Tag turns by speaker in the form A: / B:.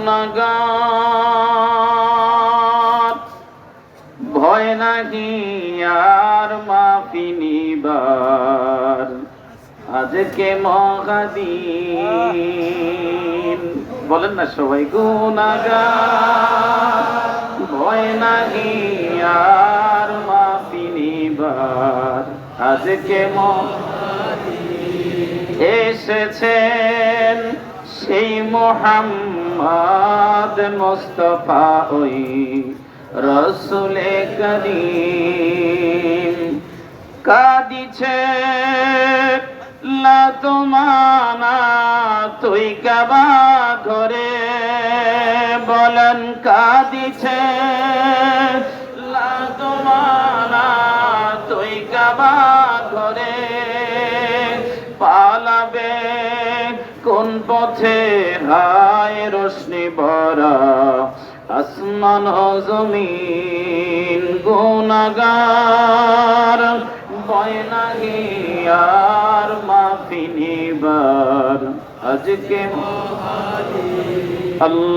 A: গুণাগার। ভয় নাহি আর মাফি নিবার। আজকে মহাদিন। বলেন না সবাই গুণাগার। ভয় নাহি আর মাফি নিবার। আজকে মহাদিন। এসেছেন সেই মোহাম্মদ মোস্তফা ওই রসুলে করিম। কাদিছে লাতুমানা তুই কাবা ঘরে? বলেন, কাদিছে লাতুমানা তুই কাবা ঘরে? পালাবে কোন পথে হায় রশ্মি ভরা আসমান জমিন গুনাগার বয়নাহি আর মাফিনিবার আজকে আল্লাহ